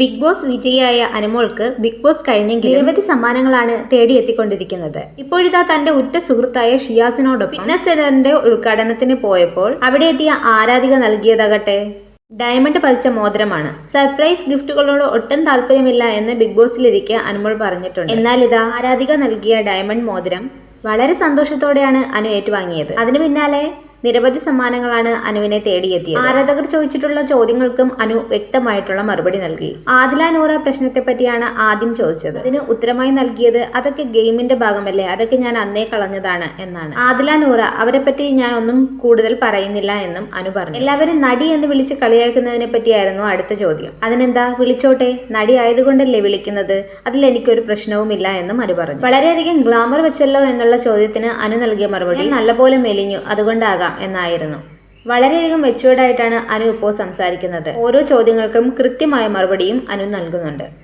Big Boss വിജയിയായ അനുമോൾക്ക് Big Boss കഴിഞ്ഞെങ്കിൽ നിരവധി സമ്മാനങ്ങളാണ് തേടിയെത്തിക്കൊണ്ടിരിക്കുന്നത്. ഇപ്പോഴിതാ തന്റെ ഉറ്റ സുഹൃത്തായ ഷിയാസിനോടൊപ്പം ഫിറ്റ്നസ് സെന്ററിന്റെ ഉദ്ഘാടനത്തിന് പോയപ്പോൾ അവിടെ എത്തിയ ആരാധിക നൽകിയതാകട്ടെ? ഡയമണ്ട് പതിച്ച മോതിരമാണ്. സർപ്രൈസ് ഗിഫ്റ്റുകളോട് ഒട്ടും താല്പര്യമില്ല എന്ന് ബിഗ് ബോസിലിരിക്കെ അനുമോൾ പറഞ്ഞിട്ടുണ്ട്. എന്നാൽ ഇതാ ആരാധിക നൽകിയ ഡയമണ്ട് മോതിരം വളരെ സന്തോഷത്തോടെയാണ് അനു ഏറ്റുവാങ്ങിയത്. അതിനു പിന്നാലെ നിരവധി സമ്മാനങ്ങളാണ് അനുവിനെ തേടിയെത്തിയത്. ആരാധകർ ചോദിച്ചിട്ടുള്ള ചോദ്യങ്ങൾക്കും അനു വ്യക്തമായിട്ടുള്ള മറുപടി നൽകി. ആദില നൂറ പ്രശ്നത്തെ പറ്റിയാണ് ആദ്യം ചോദിച്ചത്. അതിന് ഉത്തരമായി നൽകിയത് അതൊക്കെ ഗെയിമിന്റെ ഭാഗമല്ലേ? അതൊക്കെ ഞാൻ അന്നേ കളഞ്ഞതാണ് എന്നാണ്. ആദില നൂറ അവരെ പറ്റി ഞാൻ ഒന്നും കൂടുതൽ പറയുന്നില്ല എന്നും അനു പറഞ്ഞു. എല്ലാവരും നടി എന്ന് വിളിച്ച് കളിയാക്കുന്നതിനെ പറ്റിയായിരുന്നു അടുത്ത ചോദ്യം. അതിനെന്താ? വിളിച്ചോട്ടെ. നടി ആയതുകൊണ്ടല്ലേ വിളിക്കുന്നത്? അതിൽ എനിക്കൊരു പ്രശ്നവുമില്ല എന്നും അനു പറഞ്ഞു. വളരെയധികം ഗ്ലാമർ വെച്ചല്ലോ എന്നുള്ള ചോദ്യത്തിന് അനു നൽകിയ മറുപടി നല്ലപോലെ മെലിഞ്ഞു. അതുകൊണ്ടാകാം. എന്നായിരുന്നു. വളരെയധികം മെച്ചുവേർഡായിട്ടാണ് അനു ഇപ്പോൾ സംസാരിക്കുന്നത്. ഓരോ ചോദ്യങ്ങൾക്കും കൃത്യമായ മറുപടിയും അനു നൽകുന്നുണ്ട്.